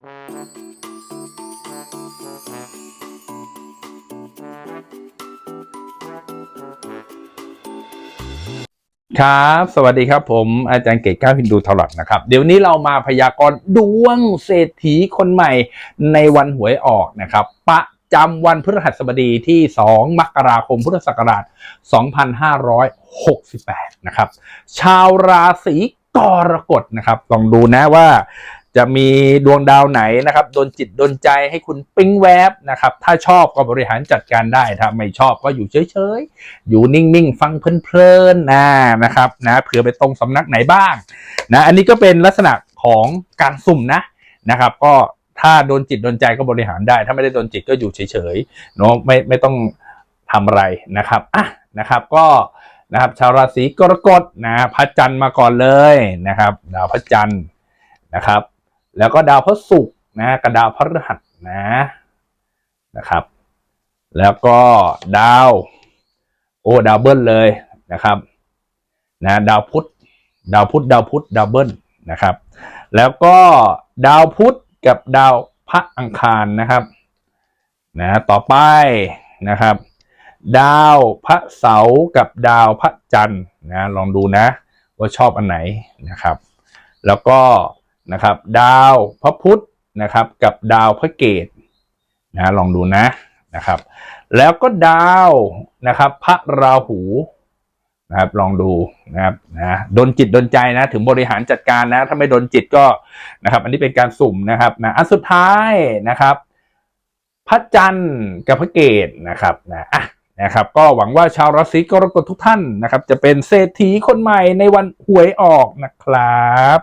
ครับ สวัสดีครับผมอาจารย์เกตก้าวฮินดูทลอดนะครับ เดี๋ยวนี้เรามาพยากรณ์ดวงเศรษฐีคนใหม่ในวันหวยออกนะครับ ประจำวันพฤหัสบดีที่ 2 มกราคม พุทธศักราช 2568 นะครับ ชาวราศีกรกฎนะครับ ลองดูนะว่า จะมีดวงดาวไหนนะครับโดนจิตโดนใจให้คุณปิ๊งแวบนะครับ ถ้าชอบก็บริหารจัดการได้ ถ้าไม่ชอบก็อยู่เฉยๆ อยู่นิ่งๆ ฟังเพลินๆนะนะครับนะเผื่อไปตรงสำนักไหนบ้างนะอันนี้ก็เป็นลักษณะของการสุ่มนะนะครับ ก็ถ้าโดนจิตโดนใจก็บริหารได้ ถ้าไม่ได้โดนจิตก็อยู่เฉยๆเนาะไม่ไม่ต้องทำอะไรนะครับอะนะครับก็นะครับชาวราศีกรกฎนะพระจันทร์มาก่อนเลยนะครับดาวพระจันทร์นะครับ แล้วก็ดาวพระศุกร์นะกับดาวพระฤหัสนะนะครับ แล้วก็ดาว โอ้ดาวเบิลเลยนะครับนะดาวพุธดาวพุธดาวพุธดาวเบิลนะครับ แล้วก็ดาวพุธกับดาวพระอังคารนะครับนะต่อไปนะครับ ดาวพระเสาร์กับดาวพระจันทร์นะลองดูนะว่าชอบอันไหนนะครับ แล้วก็ นะครับ ดาวพระพุธนะครับ กับดาวพระเกตนะลองดูนะนะครับ แล้วก็ดาวนะครับ พระราหูนะครับลองดูนะครับนะดนจิตดนใจนะ ถึงบริหารจัดการนะ ถ้าไม่ดนจิตก็นะครับ อันนี้เป็นการสุ่มนะครับนะอันสุดท้ายนะครับ พระจันทร์กับพระเกตนะครับนะอะนะครับ ก็หวังว่าชาวราศีกรกฎทุกท่านนะครับ จะเป็นเศรษฐีคนใหม่ในวันหวยออกนะครับ